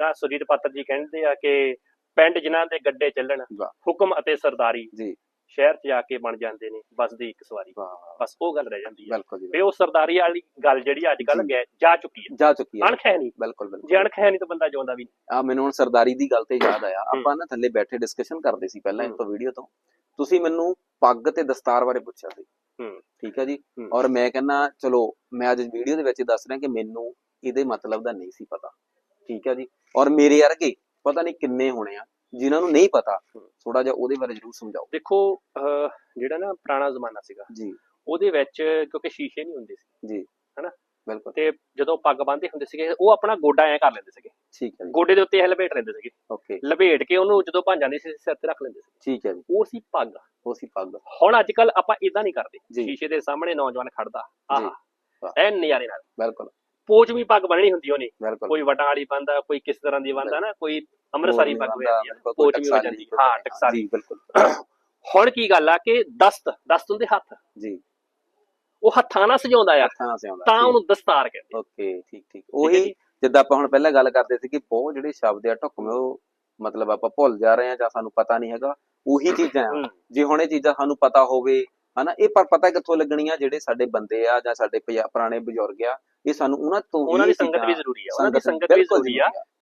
ਤਾਂ ਸੁਰਜੀਤ ਪਾਤਰ ਜੀ ਕਹਿੰਦੇ ਆ ਕਿ ਪਿੰਡ ਜਿਨ੍ਹਾਂ ਦੇ ਗੱਡੇ ਚੱਲਣ। ਹੁਕਮ ਅਤੇ ਸਰਦਾਰੀ ਜੀ। ਸ਼ਹਿਰ 'ਚ ਜਾ ਕੇ ਬਣ ਜਾਂਦੇ ਨੇ ਬਸ ਦੀ ਇੱਕ ਸਵਾਰੀ। ਬਸ ਉਹ ਗੱਲ ਰਹਿ ਜਾਂਦੀ ਹੈ ਜੀ ਤੇ ਉਹ ਸਰਦਾਰੀ ਵਾਲੀ ਗੱਲ ਜਿਹੜੀ ਅੱਜ ਕੱਲ ਜੀ। ਜਾ ਚੁੱਕੀ ਹੈ ਜਾ ਚੁੱਕੀ ਹੈ ਅਣਖ ਹੈ ਨਹੀਂ। ਬਿਲਕੁਲ ਜੇ ਬਿਲਕੁਲ। ਅਣਖ ਹੈ ਨਹੀਂ ਤਾਂ ਬੰਦਾ ਜਿਉਂਦਾ ਵੀ ਨਹੀਂ। ਆ ਮੈਨੂੰ ਹੁਣ ਸਰਦਾਰੀ ਦੀ ਗੱਲ ਤੇ ਯਾਦ ਆਇਆ। ਆਪਾਂ ਨਾ ਥੱਲੇ ਬੈਠੇ ਡਿਸਕਸ਼ਨ ਕਰਦੇ ਸੀ ਪਹਿਲਾਂ। ਤੋਂ ਵੀਡੀਓ ਤੋਂ। ਤੁਸੀਂ ਮੈਨੂੰ ਪੱਗ ਤੇ ਦਸਤਾਰ ਬਾਰੇ ਪੁੱਛਿਆ ਸੀ। ਹੂੰ। ਠੀਕ ਹੈ ਜੀ। ਔਰ ਮੈਂ ਕਹਿੰਦਾ ਚਲੋ ਮੈਂ ਅੱਜ ਵੀਡੀਓ ਦੇ ਵਿੱਚ ਦੱਸ ਰਿਹਾ ਕਿ ਮੈਨੂੰ ਇਹਦੇ ਮਤਲਬ ਦਾ ਨਹੀਂ ਸੀ ਪਤਾ। ਠੀਕ ਹੈ ਜੀ। ਔਰ ਮੇਰੇ ਵਰਗੇ ਪਤਾ ਨਹੀਂ ਕਿੰਨੇ ਹੋਣੇ ਆ ਜਿਨ੍ਹਾਂ ਨੂੰ ਨਹੀਂ ਪਤਾ। ਥੋੜਾ ਜਿਹਾ ਉਹਦੇ ਬਾਰੇ ਜਰੂਰ ਸਮਝਾਓ। ਦੇਖੋ ਜਿਹੜਾ ਨਾ ਪੁਰਾਣਾ ਜ਼ਮਾਨਾ ਸੀਗਾ ਜੀ। ਉਹਦੇ ਵਿੱਚ ਕਿਉਂਕਿ ਸ਼ੀਸ਼ੇ ਨਹੀਂ ਹੁੰਦੇ ਸੀ। ਜੀ। ਹਨਾ? ਬਿਲਕੁਲ। ਤੇ ਜਦੋਂ ਪੱਗ ਬੰਨ੍ਹਦੇ ਹੁੰਦੇ ਸੀਗੇ ਉਹ ਆਪਣਾ ਗੋਡਾ ਐ ਕਰ ਲੈਂਦੇ ਸੀਗੇ। ਠੀਕ ਹੈ ਜੀ। ਗੋਡੇ ਦੇ ਉੱਤੇ ਇਹ ਲਪੇਟ ਲੈਂਦੇ ਸੀਗੇ। ਓਕੇ। ਲਪੇਟ ਕੇ ਉਹਨੂੰ ਜਦੋਂ ਭੰਨ ਜਾਂਦੇ ਸੀ ਸਿਰ ਤੇ ਰੱਖ ਲੈਂਦੇ ਸੀ। ਠੀਕ ਹੈ ਜੀ। ਉਹ ਸੀ ਪੱਗ। ਉਹ ਸੀ ਪੱਗ। ਹੁਣ ਅੱਜ ਕੱਲ ਆਪਾਂ ਇਦਾਂ ਨਹੀਂ ਕਰਦੇ। ਸ਼ੀਸ਼ੇ ਦੇ ਸਾਹਮਣੇ ਨੌਜਵਾਨ ਖੜਦਾ। ਆਹ। ਐ ਨਜ਼ਾਰੇ ਨਾਲ। ਬਿਲਕੁਲ। ਪੋਚਵੀਂ ਪੱਗ ਬੰਨਣੀ ਹੁੰਦੀ ਉਹਨੇ। ਕੋਈ ਵਟਾਂ ਵਾਲੀ ਬੰਦਾ ਕੋਈ ਕਿਸ ਤਰ੍ਹਾਂ ਦੀ ਬੰਦਾ ਨਾ ਕੋਈ ਅੰਮ੍ਰਿਤਸਰੀ ਪੱਗ ਬੰਦਾ, ਆ ਕੋਈ ਪੋਚਵੀਂ ਹੋ ਜਾਂਦੀ ਹਾਂ ਟਕਸਾਲੀ। ਬਿਲਕੁਲ। ਹੁਣ ਕੀ ਗੱਲ ਆ ਕਿ ਦਸਤ ਦਸਤ ਹੁੰਦੇ ਹੱਥ। ਜੀ। ਉਹ ਹੱਥਾਂ ਨਾਲ ਸਜਾਉਂਦਾ ਆ। ਹੱਥਾਂ ਸੇ ਆਉਂਦਾ ਤਾਂ ਉਹਨੂੰ ਦਸਤਾਰ ਕਹਿੰਦੇ ਓਕੇ ਠੀਕ ਠੀਕ। ਉਹੀ? ਜਿੱਦਾਂ ਆਪਾਂ ਹੁਣ ਪਹਿਲਾਂ ਗੱਲ ਕਰਦੇ ਸੀ ਕਿ ਬਹੁਤ ਜਿਹੜੇ ਸ਼ਬਦ ਆ ਢੁਕਵੇਂ ਉਹ ਮਤਲਬ ਆਪਾਂ ਭੁੱਲ ਜਾ ਰਹੇ ਆ ਜਾਂ ਸਾਨੂੰ ਪਤਾ ਨਹੀਂ ਹੈਗਾ ਉਹੀ ਚੀਜ਼ਾਂ ਆ। ਜੇ ਹੁਣ ਇਹ ਚੀਜ਼ਾਂ ਸਾਨੂੰ ਪਤਾ ਹੋਵੇ ਹਨਾ ਇਹ ਪਰ ਪਤਾ ਕਿੱਥੋਂ ਲੱਗਣੀਆਂ ਜਿਹੜੇ ਸਾਡੇ ਬੰਦੇ ਆ ਜਾਂ ਸਾਡੇ ਪੁਰਾਣੇ ਬਜ਼ੁਰਗ ਆ ਇਹ ਸਾਨੂੰ ਉਹਨਾਂ ਤੋਂ ਉਹਨਾਂ ਦੀ ਸੰਗਤ ਵੀ ਜ਼ਰੂਰੀ ਆ ਉਹਨਾਂ ਦੀ ਸੰਗਤ ਵੀ ਜ਼ਰੂਰੀ ਆ।